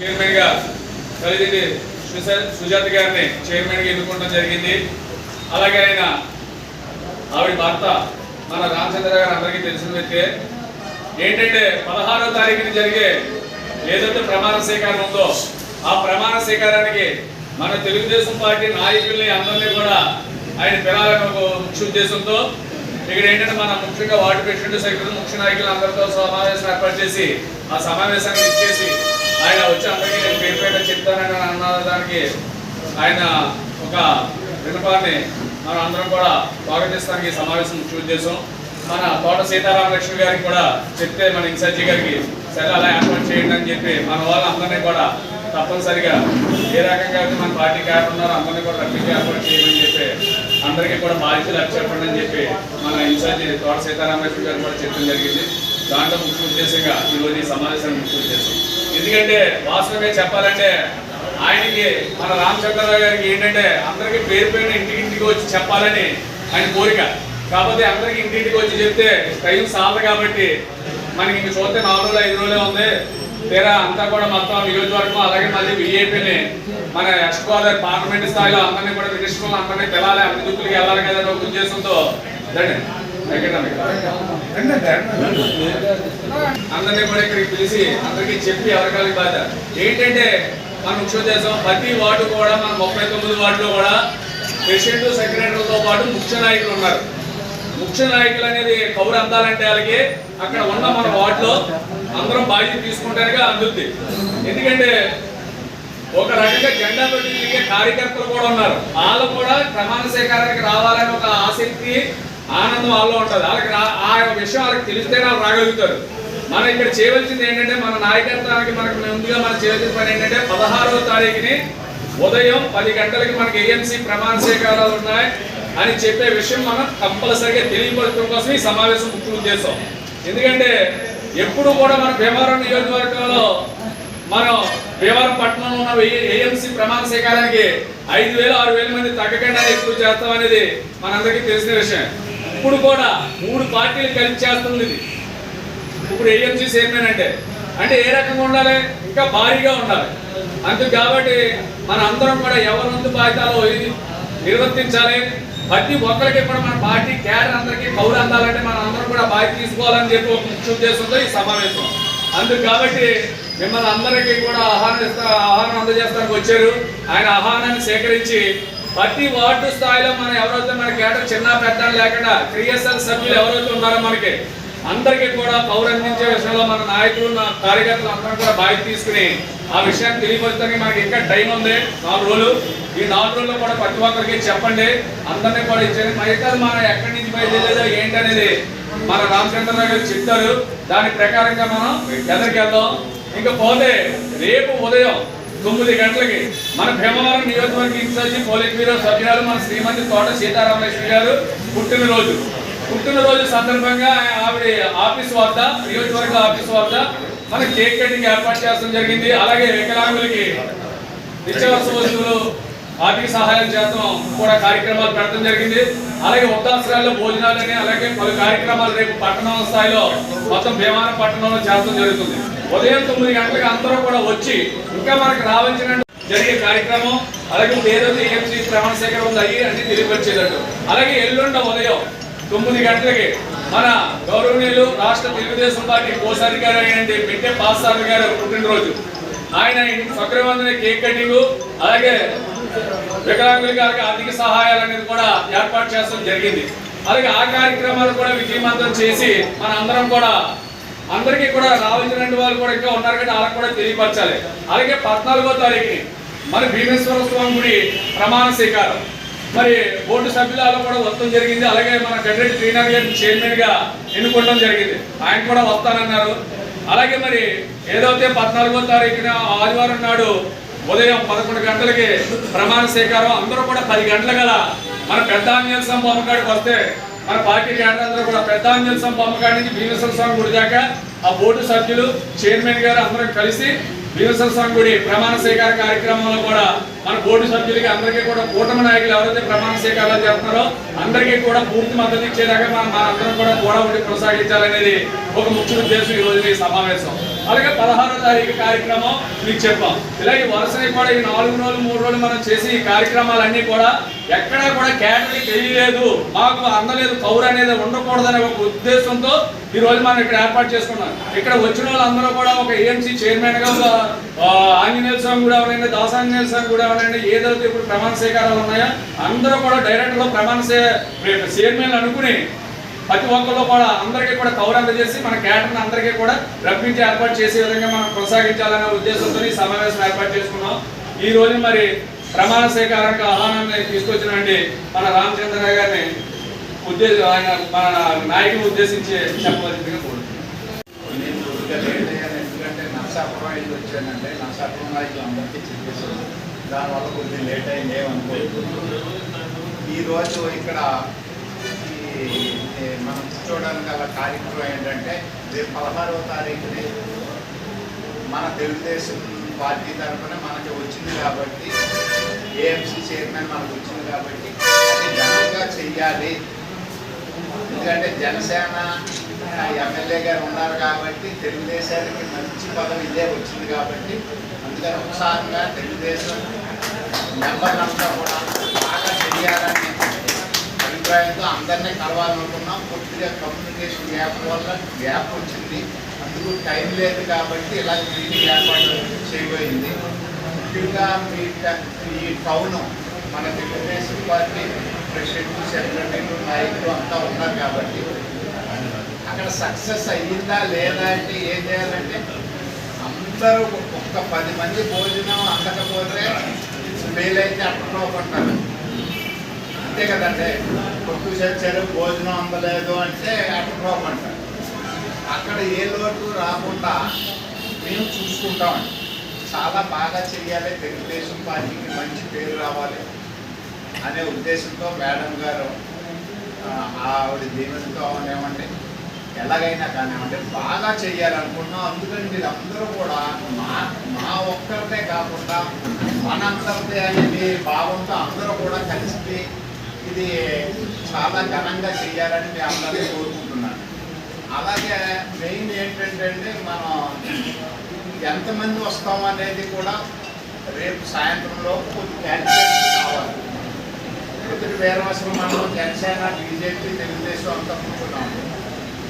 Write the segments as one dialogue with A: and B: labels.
A: చైర్మన్గా కలిదిండి సుజాత గారిని చైర్మన్గా ఎన్నుకోవడం జరిగింది. అలాగే ఆయన ఆవిడ భర్త మన రామచంద్ర గారు అందరికీ తెలిసిన వ్యక్తే. ఏంటంటే పదహారో తారీఖున జరిగే ఏదైతే ప్రమాణ స్వీకారం ఉందో ఆ ప్రమాణ స్వీకారానికి మన తెలుగుదేశం పార్టీ నాయకుల్ని అందరినీ కూడా ఆయన పిలాలని ఒక ముఖ్య ఉద్దేశంతో ఇక్కడ ఏంటంటే మన ముఖ్యంగా వార్డు ప్రెసిడెంట్ సెక్రటరీ ముఖ్య నాయకులు అందరితో సమావేశం ఏర్పాటు చేసి ఆ సమావేశానికి ఇచ్చేసి ఆయన వచ్చి అందరికీ నేను పేరు పేట చెప్తానని అన్న దానికి ఆయన ఒక వినపాన్ని మనం అందరం కూడా స్వాగతిస్తానికి సమావేశం ముఖ్య చేసాం. మన తోట సీతారామలక్ష్మి గారికి కూడా చెప్తే మన ఇన్ఛార్జి గారికి సరే అలా ఏర్పాటు చేయండి అని చెప్పి మన వాళ్ళందరినీ కూడా తప్పనిసరిగా ఏ రకంగా అయితే మన పార్టీ కార్డు అందరినీ కూడా రప్పించి ఏర్పాటు చేయమని చెప్పి అందరికీ కూడా బాధ్యతలు అప్పచెప్పండి అని చెప్పి మన ఇన్ఛార్జి తోట సీతారామలక్ష్మి గారు కూడా చెప్పడం జరిగింది. దాంట్లో ముఖ్య ఉద్దేశంగా ఈరోజు ఈ సమావేశం ముఖ్య ఉద్దేశం. ఎందుకంటే వాస్తవమే చెప్పాలంటే ఆయనకి మన రామచంద్రరావు గారికి ఏంటంటే అందరికీ పేరు పేరున ఇంటికి వచ్చి చెప్పాలని ఆయన కోరిక. కాకపోతే అందరికి ఇంటింటికి వచ్చి చెప్తే టైం సాలదు కాబట్టి మనకి ఇంక చూస్తే నాలుగు రోజులు ఐదు రోజులే ఉంది. తీరా అంతా కూడా మొత్తం నియోజకవర్గం అలాగే మళ్ళీ విఐపిని మన వెస్ట్ గోదావరి పార్లమెంట్ స్థాయిలో అందరినీ కూడా మినిస్టర్లు అందరినీ పిలాలి అన్ని దుక్కులకి వెళ్ళాలి కదా ఒక ఉద్దేశంతో. రండి అందరినీ కూడా ఇక్కడికి పిలిచి అందరికీ చెప్పి ఎవరికాలి బాధ. ఏంటంటే మనం ముఖ్య ప్రతి వార్డు కూడా మన ముప్పై తొమ్మిది వార్డులో కూడా ప్రెసిడెంట్ సెక్రటరీతో పాటు ముఖ్య నాయకులు ఉన్నారు. ముఖ్య నాయకులు అనేది కౌరు అందాలంటే వాళ్ళకి అక్కడ ఉన్న మన వార్డులో అందరం బాధ్యత తీసుకుంటారుగా అందుద్ది. ఎందుకంటే ఒక రకంగా జెండా పెట్టి కార్యకర్తలు కూడా ఉన్నారు. వాళ్ళు కూడా క్రమానుసేకారానికి స్వీకారానికి రావాలని ఒక ఆసక్తి ఆనందం వాళ్ళలో ఉంటుంది. వాళ్ళకి ఆ విషయం వాళ్ళకి తెలిస్తే వాళ్ళు రాగలుగుతారు. మనం ఇక్కడ చేయవలసింది ఏంటంటే మన నాయకత్వానికి మనకు ముందుగా మనం చేయవలసిన పని ఏంటంటే పదహారవ తారీఖుని ఉదయం పది గంటలకి మనకి ఏఎంసీ ప్రమాణ స్వీకారాలు ఉన్నాయి అని చెప్పే విషయం మనం కంపల్సరిగా తెలియపరచడం కోసం ఈ సమావేశం ముఖ్య ఉద్దేశం. ఎందుకంటే ఎప్పుడు కూడా మన భీమవరం నియోజకవర్గంలో మనం భీమవరం పట్టణంలో ఉన్న ఏఎంసీ ప్రమాణ స్వీకారానికి ఐదు వేలు ఆరు వేల మంది తగ్గకుండా ఎక్కువ చేస్తాం అనేది మనందరికీ తెలిసిన విషయం. ఇప్పుడు కూడా మూడు పార్టీలు కలిసి చేస్తుంది ఇది. ఇప్పుడు ఏఎంసీ చైర్మన్ అంటే అంటే ఏ రకంగా ఉండాలి? ఇంకా భారీగా ఉండాలి. అందుకు కాబట్టి మన అందరం కూడా ఎవరి వంతు బాధ్యతలో ఇది నిర్వర్తించాలి. ప్రతి ఒక్కరికి కూడా మన పార్టీ క్యాడర్ అందరికీ పౌరు అందాలంటే మనం అందరం కూడా బాధ్యత తీసుకోవాలని చెప్పి ఒక ముఖ్య ఉద్దేశంతో ఈ సమావేశం. అందుకు కాబట్టి మిమ్మల్ని అందరికీ కూడా ఆహారం ఇస్తా ఆహారం అందజేస్తానికి వచ్చారు. ఆయన ఆహారాన్ని సేకరించి ప్రతి వార్డు స్థాయిలో మనం ఎవరైతే మన కేటర్ చిన్న పెద్ద లేకుండా క్రియాశీల సభ్యులు ఎవరైతే ఉన్నారో మనకి అందరికీ కూడా పౌరు అందించే విషయంలో మన నాయకులు నా కార్యకర్తలు అందరం కూడా బాధ్యత తీసుకుని ఆ విషయాన్ని తెలియపరచడానికి మనకి ఇంకా టైం ఉంది. నాలుగు రోజులు. ఈ నాలుగు రోజుల్లో కూడా ప్రతి ఒక్కరికి చెప్పండి. అందరినీ కూడా ఇచ్చేది మిగతాది మనం ఎక్కడి నుంచి బయలుదేరేదో ఏంటి అనేది మన రామచంద్రరావు గారు చెప్తారు. దాని ప్రకారంగా మనం ఎదరికి వెళ్దాం ఇంకా పోతే రేపు ఉదయం తొమ్మిది గంటలకి. మన భీమవరం నియోజకవర్గ ఇన్ఛార్జి పోలిట్ బ్యూరో సభ్యురాలు మన శ్రీమతి తోట సీతారామలక్ష్మి గారు పుట్టినరోజు. పుట్టినరోజు సందర్భంగా ఆవిడ ఆఫీస్ వద్ద నియోజకవర్గ ఆఫీస్ వద్ద మన కేక్ కటింగ్ ఏర్పాటు చేయడం జరిగింది. అలాగే వికలాంగులకి నిత్యవసర వస్తువులు ఆర్థిక సహాయం చేద్దాం కూడా కార్యక్రమాలు పెట్టడం జరిగింది. అలాగే వృద్ధాశ్రయాల్లో భోజనాలని అలాగే పలు కార్యక్రమాలు రేపు పట్టణం స్థాయిలో మొత్తం భీమాన పట్టణంలో చేస్తడం జరుగుతుంది. ఉదయం తొమ్మిది గంటలకు అందరూ కూడా వచ్చి ఇంకా మనకు రావాల్సిన జరిగే కార్యక్రమం అలాగే ఇప్పుడు ఏదైతే ఏఎంసీ ప్రమాణ సేకరణ ఉంది అయ్యి అన్ని తెలియపరిచేటట్టు అలాగే ఎల్లుండ ఉదయం తొమ్మిది గంటలకి మన గౌరవనీయులు రాష్ట్ర తెలుగుదేశం పార్టీ కోశాధికారి అయిన పెట్టే పాస్సామి గారు పుట్టినరోజు. ఆయన సక్రమంగా కేక్ కటింగ్ అలాగే వికలాంగుల గారికి ఆర్థిక సహాయాలు అనేది కూడా ఏర్పాటు చేయడం జరిగింది. అలాగే ఆ కార్యక్రమాలు కూడా విజయవంతం చేసి మన అందరం కూడా అందరికీ కూడా రావాల్సిన వాళ్ళు కూడా ఇంకా ఉన్నారు కదా వాళ్ళకి కూడా తెలియపరచాలి. అలాగే పద్నాలుగో తారీఖుని మరి భీమేశ్వర స్వామి గుడి ప్రమాణ స్వీకారం. మరి బోర్డు సభ్యులలో కూడా వస్తాం జరిగింది. అలాగే మన గడ్రెడ్డి శ్రీనగర్ గారిని చైర్మన్గా ఎన్నుకోవడం జరిగింది. ఆయన కూడా వస్తానన్నారు. అలాగే మరి ఏదైతే పద్నాలుగో తారీఖున ఆదివారం నాడు ఉదయం పదకొండు గంటలకి ప్రమాణ స్వీకారం. అందరూ కూడా పది గంటల గల మన పెద్ద ఆంజనేయ స్వామి బొమ్మకాడికి వస్తే మన పార్టీ క్యాడర్ అందరూ కూడా పెద్ద ఆంజనేయ స్వామి బొమ్మకాడి నుంచి భీమేశ్వర స్వామి గుడి దాకా ఆ బోర్డు సభ్యులు చైర్మన్ గారు అందరం కలిసి భీమేశ్వర స్వామి గుడి ప్రమాణ స్వీకార కార్యక్రమంలో కూడా మన బోర్డు సభ్యులకి అందరికీ కూడా కూటమి నాయకులు ఎవరైతే ప్రమాణ స్వీకారాలు చేస్తున్నారో అందరికీ కూడా పూర్తి మద్దతు ఇచ్చేదాకా మనం మన అందరం కూడా కూడా ఉండి కొనసాగించాలనేది ఒక ముఖ్య ఉద్దేశం ఈ రోజు ఈ సమావేశం. అలాగే పదహారో తారీఖు కార్యక్రమం మీకు చెప్పాం. ఇలాగే వరుసని కూడా ఈ నాలుగు రోజులు మూడు రోజులు మనం చేసి ఈ కార్యక్రమాలన్నీ కూడా ఎక్కడా కూడా కేటగిరీ తెలియలేదు మాకు అందలేదు కౌరు అనేది ఉండకూడదనే ఒక ఉద్దేశంతో ఈ రోజు మనం ఇక్కడ ఏర్పాటు చేసుకున్నాం. ఇక్కడ వచ్చిన వాళ్ళందరూ కూడా ఒక ఏఎంసీ చైర్మన్గా ఆంజనేయ స్వామి కూడా ఎవరైనా దాసాంజనేయ స్వామి కూడా ఎవరైనా ఏదైతే ఇప్పుడు ప్రమాణ స్వీకారాలు ఉన్నాయో అందరూ కూడా డైరెక్ట్లో ప్రమాణ చైర్మన్ అనుకుని ప్రతి ఒక్కరు కూడా అందరికీ కూడా కవర్ అందజేసి మన క్యాటర్ని అందరికీ కూడా రప్పించి ఏర్పాటు చేసే విధంగా మనం కొనసాగించాలనే ఉద్దేశంతో ఈ సమావేశం ఏర్పాటు చేసుకున్నాం. ఈ రోజు మరి ప్రమాణ స్వీకారానికి ఆహ్వానాన్ని తీసుకొచ్చినండి మన రామచంద్ర గారిని ఉద్దేశ ఆయన మన నాయకుని ఉద్దేశించి చెప్పవలసిందిగా కోరుతున్నాను
B: లేట్ అయ్యాను ఎందుకంటే నర్సాపురం వెళ్ళి వచ్చానంటే నర్సాపురం నాయకులు అందరికీ చెప్పేసాను దానివల్ల కొద్దిగా లేట్ అయింది ఏమనుకోలేదు ఈరోజు ఇక్కడ మనం చూడడానికి గల కార్యక్రమం ఏంటంటే రేపు పదహారవ తారీఖుని మన తెలుగుదేశం పార్టీ తరఫున మనకి వచ్చింది కాబట్టి ఏఎంసీ చైర్మన్ మనకు వచ్చింది కాబట్టి అది ఘనంగా చెయ్యాలి. ఎందుకంటే జనసేన ఎమ్మెల్యే గారు ఉన్నారు కాబట్టి తెలుగుదేశానికి మంచి పదవి ఇదే వచ్చింది కాబట్టి అందుకని ఉత్సాహంగా తెలుగుదేశం మెంబర్లంతా కూడా అభిప్రాయంతో అందరినీ కలవాలనుకున్నాం. పూర్తిగా కమ్యూనికేషన్ గ్యాప్ వల్ల గ్యాప్ వచ్చింది. అందుకు టైం లేదు కాబట్టి ఇలా మీటింగ్ ఏర్పాటు చేయబోయింది. ముఖ్యంగా మీ ఈ టౌన్ మన తెలుగుదేశం పార్టీ ప్రెసిడెంట్ సెక్రటరీలు నాయకులు అంతా ఉన్నారు కాబట్టి అక్కడ సక్సెస్ అయ్యిందా లేదా అంటే ఏం చేయాలంటే అందరూ ఒక్క పది మంది భోజనం అందకపోతే ఫెయిల్ అయితే అక్కడ కొంటారు అంతే కదండి. కొట్టు చచ్చారు భోజనం అందలేదు అంటే అక్కడ అంటారు అక్కడ ఏ లోటు రాకుండా మేము చూసుకుంటామండి. చాలా బాగా చెయ్యాలి తెలుగుదేశం పార్టీకి మంచి పేరు రావాలి అనే ఉద్దేశంతో మేడం గారు ఆ, ఆవిడ దీవెనతో ఏమంటే ఎలాగైనా కానివ్వండి బాగా చెయ్యాలనుకున్నాం అందుకని అందరూ కూడా మా మా ఒక్కరిదే కాకుండా మనందరిదే అనేది భావంతో అందరూ కూడా కలిసి ఇది చాలా ఘనంగా చేయాలని మీ అందరినీ కోరుకుంటున్నాను. అలాగే మెయిన్ ఏంటంటే మనం ఎంతమంది వస్తాం అనేది కూడా రేపు సాయంత్రంలో కొన్ని క్యాలిక్యులేషన్ కావాలి. కొద్దిగా వీరవాసరం మండలం జనసేన బీజేపీ తెలుగుదేశం అంతా కూర్చున్నాము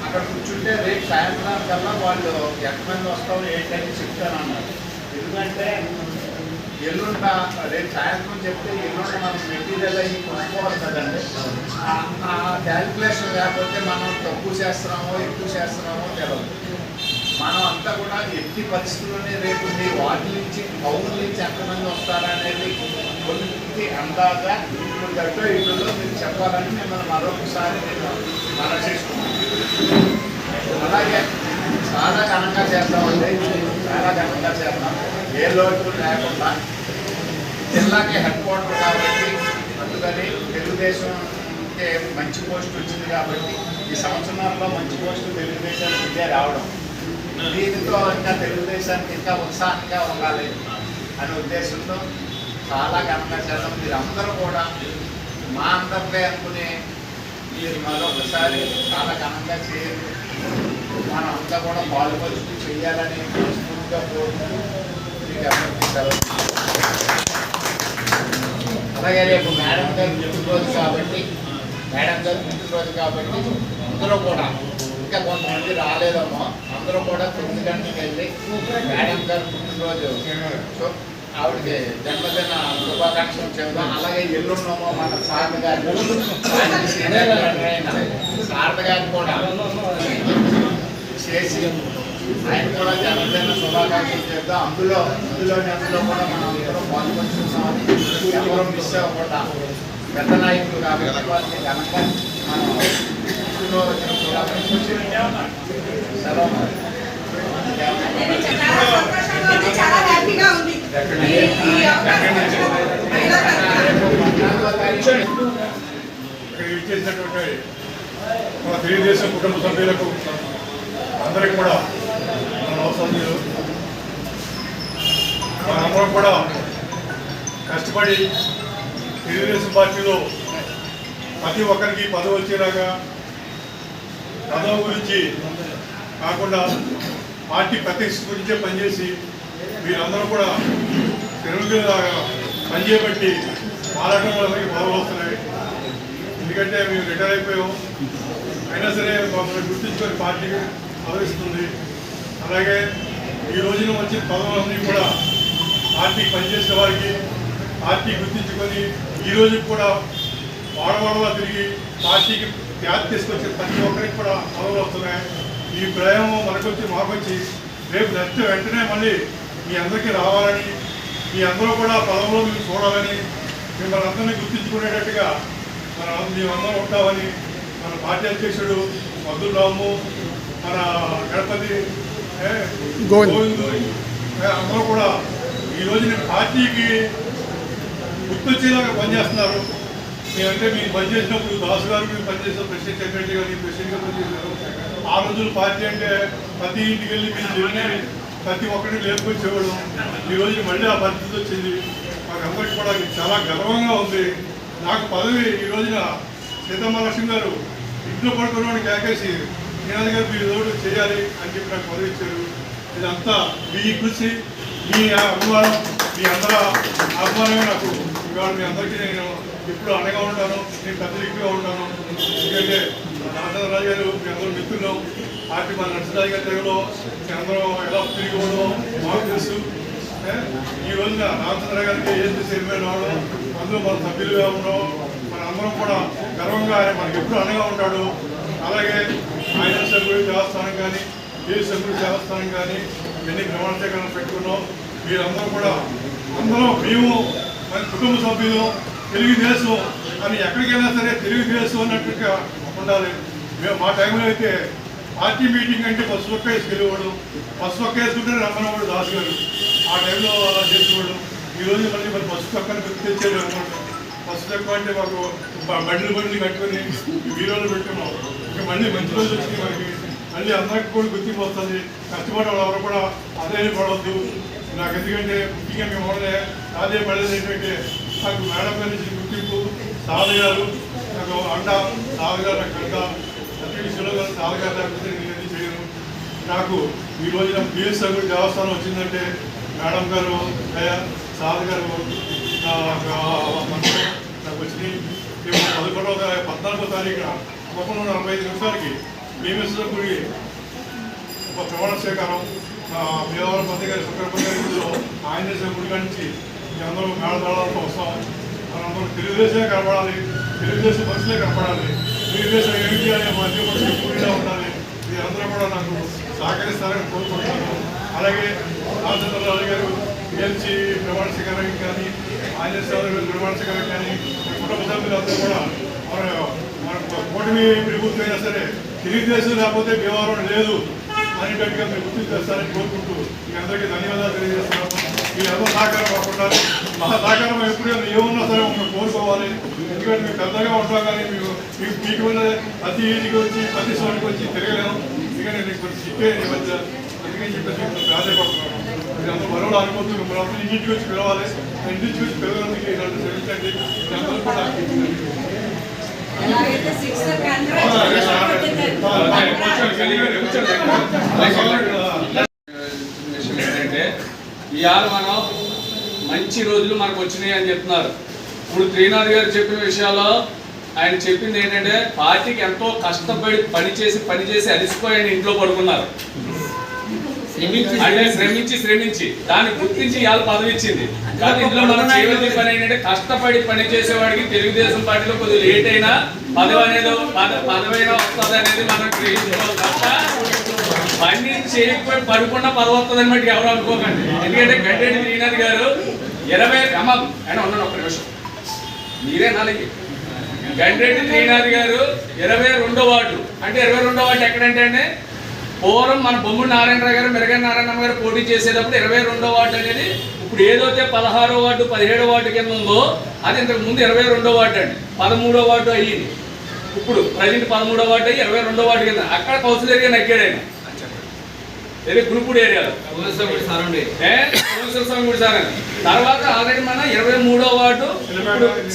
B: అక్కడ కూర్చుంటే రేపు సాయంత్రం కల్లా వాళ్ళు ఎంతమంది వస్తాం ఏంటని చెప్తానన్నారు. ఎందుకంటే ఎల్లుంట రేపు సాయంత్రం చెప్తే ఎల్లుండి మనం మెటీరియల్ అయ్యి కొనుక్కోవాలి కదండి ఆ- క్యాలిక్యులేషన్ లేకపోతే మనం తక్కువ చేస్తున్నామో ఎక్కువ చేస్తున్నామో తెలియదు మనం అంతా కూడా ఎట్టి పరిస్థితుల్లోనే రేపు మీ వాటి నుంచి పౌరుల నుంచి ఎంతమంది వస్తారనేది కొన్ని అందాగా ఇప్పుడు గట్టో ఇళ్ళలో మీరు చెప్పాలని మిమ్మల్ని మరొకసారి నేను మనం చేసుకున్నాను అలాగే చాలా ఘనంగా చేస్తామండి చాలా ఘనంగా చేస్తాం. ఏ లోటు లేకుండా జిల్లాకి హెడ్ క్వార్టర్ కాబట్టి అందుకని తెలుగుదేశంకి మంచి పోస్ట్ వచ్చింది కాబట్టి ఈ సంవత్సరాల్లో మంచి పోస్ట్ తెలుగుదేశానికి ఇదే రావడం. దీనితో ఇంకా తెలుగుదేశానికి ఇంకా ఉత్సాహంగా ఉండాలి అనే ఉద్దేశంతో చాలా ఘనంగా చేద్దాం మీరు అందరూ కూడా మా అందరిపై అనుకునే మీరు మరొకసారి చాలా ఘనంగా చేయండి. మనం అంతా కూడా పాల్గొచ్చు చేయాలని మనస్ఫూర్తిగా కోరుకుంటూ మీకు అలాగే రేపు మేడం గారు పుట్టినరోజు కాబట్టి మేడం గారు పుట్టినరోజు కాబట్టి అందరూ కూడా ఇంకా కొంతమంది రాలేదమ్మో అందరూ కూడా తొమ్మిది గంటలకు వెళ్ళి మేడం గారు పుట్టినరోజు. సో ఆవిడకి జన్మదిన శుభాకాంక్షలు చెబుదాం అలాగే ఎల్లున్నామో మన సారథ గారు. సారథ గారు కూడా చేసి ఆయన కూడా జనసేన శుభాకాంక్షలు చేద్దాం అందులో అందులోని అందులో కూడా మనం అందరం పాల్గొంటున్నామని ఎవరు మిస్ అవ్వకుండా పెద్ద నాయకులు కాబట్టి వారిని ఘనంగా మనం పుట్టినరోజున
C: ఇక్కడ ఇచ్చేసినటువంటి మన తెలుగుదేశం కుటుంబ సభ్యులకు అందరికి కూడా అవసరం లేదు. మనందరం కూడా కష్టపడి తెలుగుదేశం పార్టీలో ప్రతి ఒక్కరికి పదవి వచ్చేలాగా పదవి గురించి కాకుండా పార్టీ ప్రతిష్ట గురించే పనిచేసి మీరందరూ కూడా తెలుగులాగా పనిచేయబట్టి మారాటం వాళ్ళకి పదవులు వస్తున్నాయి. ఎందుకంటే మేము రిటైర్ అయిపోయాం. అయినా సరే మమ్మల్ని గుర్తించుకొని పార్టీకి భావిస్తుంది. అలాగే ఈ రోజున వచ్చిన పదవులన్నీ కూడా పార్టీ పనిచేసే వారికి పార్టీ గుర్తించుకొని ఈ రోజు కూడా వాడవాడలా తిరిగి పార్టీకి ఖ్యాతి తీసుకొచ్చే ప్రతి ఒక్కరికి కూడా పదవులు వస్తున్నాయి. ఈ ప్రయాణం మనకొచ్చి మాకొచ్చి రేపు నెక్స్ట్ వెంటనే మళ్ళీ మీ అందరికీ రావాలని మీ అందరూ కూడా పదవులు మీరు చూడాలని మిమ్మల్ని అందరినీ గుర్తించుకునేటట్టుగా మన మేమందరం ఉంటామని మన పార్టీ అధ్యక్షుడు మధుర్ రాము మన గణపతి గోవిందు. అందరూ కూడా ఈ రోజు నేను పార్టీకి గుర్తొచ్చేలాగా పనిచేస్తున్నారు. మేమంటే మీరు పనిచేసినప్పుడు దాసు గారు మీరు పనిచేసిన ప్రెసిడెంట్ సెక్రటరీ గారు ప్రెసిడెంట్గా పనిచేశారు. ఆ రోజులు పార్టీ అంటే ప్రతి ఇంటికి వెళ్ళి మీరు వెళ్ళి ప్రతి ఒక్కరిని లేపుకొచ్చేవాడు ఈ రోజు మళ్ళీ ఆ పరిస్థితి వచ్చింది. మాకందరికి కూడా చాలా గర్వంగా ఉంది. నాకు పదవి ఈ రోజున సీతమ్మలక్ష్మి గారు ఇంట్లో పడుకున్నవాడిని కేకేసి నినాది గారు మీరు ఏదో చేయాలి అని చెప్పి నాకు పదవి ఇచ్చారు. ఇదంతా మీ కృషి మీ అభిమానం మీ అందరూ అభిమానమే నాకు. ఇవాళ మీ అందరికీ నేను ఎప్పుడు అండగా ఉంటాను నేను పెద్దలిగా ఉంటాను. ఎందుకంటే రాజరాజు గారు మీ అందరూ మిత్రులు. పార్టీ మన నరసింహరాజు గారి తెలుగులో మీ అందరూ ఎలా తిరిగి ఉండడం మాకు తెలుసు. ఈ రోజున రామచంద్ర గారికి ఏఎస్పీ చైర్మన్ అవడం అందులో మన సభ్యులుగా ఉండడం మన అందరం కూడా గర్వంగా ఆయన మనకి ఎప్పుడు అండగా ఉంటాడు. అలాగే ఆయన సభ్యుడు దేవస్థానం కానీ ఈ సభ్యుడు దేవస్థానం కానీ ఎన్ని ప్రమాణ సేకరణ పెట్టుకున్నాం మీరందరూ కూడా అందరం మేము మన కుటుంబ సభ్యులు తెలుగుదేశం అని ఎక్కడికైనా సరే తెలుగుదేశం అన్నట్టుగా ఉండాలి. మేము మా టైంలో అయితే పార్టీ మీటింగ్ అంటే బస్సు ఒక్క వేసుకెళ్ళేవాడు బస్సు ఒక్క వేసుకుంటే రమ్మనవాడు దాసు గారు. ఆ టైంలో అలా చేసేవాడు. ఈ రోజు మళ్ళీ మరి బస్సు చొక్కని తెచ్చేది అనుకుంటాం బస్సు తక్కువ అంటే మాకు బండ్లు బండ్లు కట్టుకొని వీరోలు పెట్టుకున్నాం మళ్ళీ మంచి రోజు వచ్చింది మనకి మళ్ళీ అందరికి కూడా గుర్తింపు వస్తుంది కష్టపడే వాళ్ళు ఎవరు కూడా అదే పడవద్దు నాకు ఎందుకంటే ముఖ్యంగా మేము మొదలే అదే పడేది ఏంటంటే నాకు మేడం గారి నుంచి గుర్తింపు సాధ గారు నాకు అండ సాధ గారు నాకు అండ ప్రతి విషయంలో కానీ సాధ గారు లేకపోతే నేను ఏది చేయను నాకు ఈ రోజున పిఎస్ సగుడు దేవస్థానం వచ్చిందంటే మేడం గారు దయ గారు నాకు వచ్చినాయి రేపు పదకొండవ పద్నాలుగో తారీఖున పదకొండు నలభై ఐదు నిమిషాలకి భీమేశ్వర గుడి ఒక ప్రమాణ స్వీకారం భీమవరం పతి గారి శుక్రపతి గారి ఇందులో ఆంజనేయ గుడి కాడి నుంచి అందరూ మేళదాళాలతో వస్తాం. మనందరూ తెలుగుదేశమే కనపడాలి తెలుగుదేశం మనుషులే కనపడాలి తెలుగుదేశం ఏం చేయాలి మధ్య మనుషులు పూర్తిగా ఉండాలి మీరందరూ కూడా నాకు సహకరిస్తారని కోరుకుంటున్నాను. అలాగే రామచంద్రరాజు గారు గెలిచి ప్రమాణ స్వీకారానికి కానీ ఆంజనేయ స్వామి గారి ప్రమాణ స్వీకారం కానీ కుటుంబ సభ్యులందరూ కూడా ఓటమి మన ప్రభుత్వం అయినా సరే తెలుగుదేశం లేకపోతే వ్యవహారం లేదు అనేటట్టుగా మీరు గుర్తు చేస్తారని కోరుకుంటూ మీ అందరికీ ధన్యవాదాలు తెలియజేస్తున్నాము. మీ అందరూ సహకారం కాకుండా మా సహకారం ఎప్పుడైనా ఏమున్నా సరే మమ్మల్ని కోరుకోవాలి. ఎందుకంటే మేము పెద్దగా ఉంటాం కానీ మేము మీకు మీకు ఉన్న ప్రతి ఇంటికి వచ్చి ప్రతి సోటికి వచ్చి తిరగలేము. ఎందుకంటే నేను కొంచెం సిక్కే ఈ మధ్య. అందుకని చెప్పేసి ప్రాధాన్యపడుతున్నాను. మీరు అందరూ మరో అనుకోవచ్చు మిమ్మల్ని అందరూ ఇంటికి వచ్చి పిలవాలి. ఇంటికి వచ్చి పిలవడానికి నన్ను శ్రమించండి. అందరూ కూడా
D: ఎలాగైతే సిక్స్
A: ఇవాళ మనం మంచి రోజులు మనకు వచ్చినాయి అని చెప్తున్నారు. ఇప్పుడు త్రీనాథ్ గారు చెప్పిన విషయాల్లో ఆయన చెప్పింది ఏంటంటే పార్టీకి ఎంతో కష్టపడి పని చేసి పని చేసి అలసిపోయి ఆయన ఇంట్లో పడుకున్నారు. అంటే శ్రమించి. శ్రమించి దాన్ని గుర్తించి ఇవాళ పదవి ఇచ్చింది. కానీ ఇందులో మనం చేయవలసిన పని ఏంటంటే కష్టపడి పని చేసేవాడికి తెలుగుదేశం పార్టీలో కొద్దిగా లేట్ అయినా పదవి అనేది పద- పదవి అయినా వస్తుంది అనేది మనం గ్రహించుకోవాలి తప్ప పని చేయకపోయి పడుకున్న పదవి వస్తుంది అని ఎవరు అనుకోకండి. ఎందుకంటే గడ్డెడి శ్రీనాథ్ గారు ఇరవై అమ్మ ఆయన ఉన్నాను ఒక్క నిమిషం. మీరే నాలుగు. గండ్రెడ్డి శ్రీనాథ్ గారు ఇరవై రెండో వార్డు. అంటే ఇరవై రెండో వార్డు ఎక్కడంటే అండి? పూర్వం మన బొమ్ముడు నారాయణరావు గారు మెరగన్ నారాయణ గారు పోటీ చేసేటప్పుడు ఇరవై రెండో వార్డు అనేది ఇప్పుడు ఏదైతే పదహారో వార్డు పదిహేడో వార్డు కింద ఉందో అది ఇంతకు ముందు ఇరవై రెండో వార్డు అండి. పదమూడో వార్డు అయ్యింది. ఇప్పుడు ప్రజెంట్ పదమూడో వార్డు అయ్యి ఇరవై రెండో వార్డు కింద. అక్కడ కౌన్సిలర్గా నక్కాడు ఆయన. ఇది గురుపూడి ఏరియాలో. స్వామి గుడి సార్. తర్వాత ఆల్రెడీ మన ఇరవై మూడో వార్డు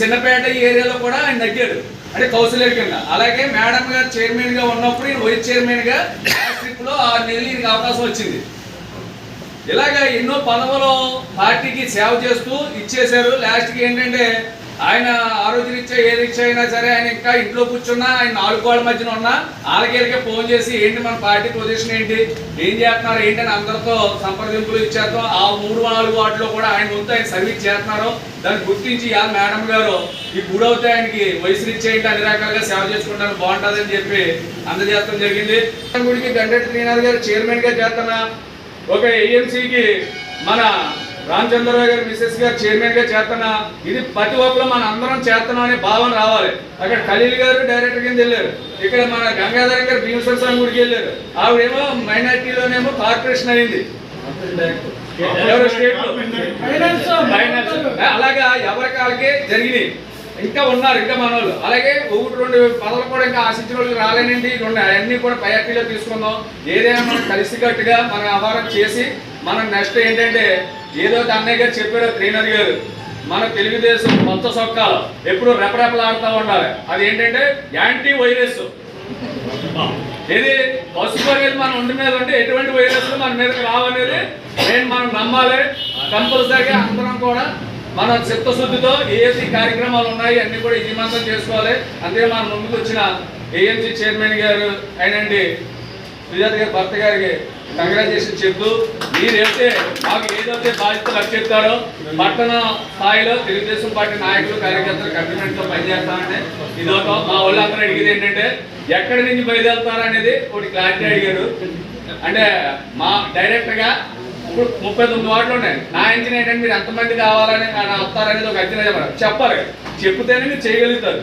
A: చిన్నపేట ఏరియాలో కూడా ఆయన నగ్గాడు అంటే కౌన్సిలర్ కింద. అలాగే మేడం గారు చైర్మన్గా ఉన్నప్పుడు ఈయన వైస్ చైర్మన్గా లో ఆరు నెలలు ఈయనకి అవకాశం వచ్చింది. ఇలాగ ఎన్నో పదవులు పార్టీకి సేవ చేస్తూ ఇచ్చేశారు. లాస్ట్కి ఏంటంటే ఆయన ఆరోగ్యరీత్యా ఏ రీత్యా అయినా సరే ఆయన ఇంకా ఇంట్లో కూర్చున్నా ఆయన నాలుగు కోళ్ళ మధ్యన ఉన్నా వాళ్ళకి ఫోన్ చేసి ఏంటి మన పార్టీ పొజిషన్ ఏంటి ఏం చేస్తున్నారు ఏంటి అని అందరితో సంప్రదింపులు ఇచ్చారు ఆ మూడు నాలుగు వాటిలో కూడా ఆయన ముందు ఆయన సర్వీస్ చేస్తున్నారు. దాన్ని గుర్తించి యా మేడం గారు ఈ గుడవుతే ఆయనకి వయసు ఇచ్చేయండి అన్ని రకాలుగా సేవ చేసుకుంటాను బాగుంటుందని చెప్పి అందజేయడం జరిగింది. గుడికి గండెట్ శ్రీనాథ్ గారు చైర్మన్గా చేస్తున్నా ఒక ఏఎంసీకి మన రామచంద్రరావు గారు మిసెస్ గారు చైర్మన్గా చేస్తున్నా ఇది ప్రతి ఒక్కరు మన అందరం చేస్తున్నాం అనే భావన రావాలి. అక్కడ ఖలీల్ గారు డైరెక్టర్ కింద వెళ్ళారు. ఇక్కడ మన గంగాధర్ గారు భీమసర స్వామి గుడికి వెళ్ళారు. ఆవిడేమో మైనార్టీలోనేమో కార్పొరేషన్ అయింది. అలాగా ఎవరి కాళ్ళకి జరిగినాయి. ఇంకా ఉన్నారు ఇంకా మన వాళ్ళు. అలాగే ఒకటి రెండు పదవులు కూడా ఇంకా ఆశించిన వాళ్ళు రాలేనండి. రెండు అన్ని కూడా ప్రయారిటీలో తీసుకుందాం. ఏదైనా మనం కలిసికట్టుగా మన వ్యవహారం చేసి మనం నెక్స్ట్ ఏంటంటే ఏదో అన్నయ్య గారు చెప్పారు ట్రైనర్ గారు. మన తెలుగుదేశం కొత్త సొక్కాలు. ఎప్పుడు రెపరెపలాడుతూ ఉండాలి. అది ఏంటంటే యాంటీ వైరస్ ఇది పసుపు అనేది మన ఒంటి మీద ఉంటే ఎటువంటి వైరస్ మన మీదకి రావనేది నేను మనం నమ్మాలి. కంపల్సరీగా అందరం కూడా మన చిత్తశుద్ధితో ఏఎంసీ కార్యక్రమాలు ఉన్నాయి అన్ని కూడా ఇజమంతం చేసుకోవాలి. అంతే మన ముందుకు వచ్చిన ఏఎంసీ చైర్మన్ గారు అయినండి సుజాత గారి భర్త గారికి కంగ్రాచులేషన్ చెప్తూ మీరైతే మాకు ఏదైతే బాధ్యతలు అప్పచెప్తారో పట్టణ స్థాయిలో తెలుగుదేశం పార్టీ నాయకులు కార్యకర్తలు కమిట్మెంట్తో పనిచేస్తామంటే ఇదొక మా వాళ్ళందరూ అడిగేది ఏంటంటే ఎక్కడి నుంచి బయలుదేరుతారు అనేది ఒకటి క్లారిటీ అడిగారు. అంటే మా డైరెక్ట్గా ఇప్పుడు ముప్పై తొమ్మిది వార్డులు ఉన్నాయి. నా ఇంజిన్ ఏంటంటే మీరు ఎంతమంది కావాలని వస్తారనేది ఒక అంచనా చెప్పాలి చెప్పాలి చెప్తేనే మీరు చేయగలుగుతారు.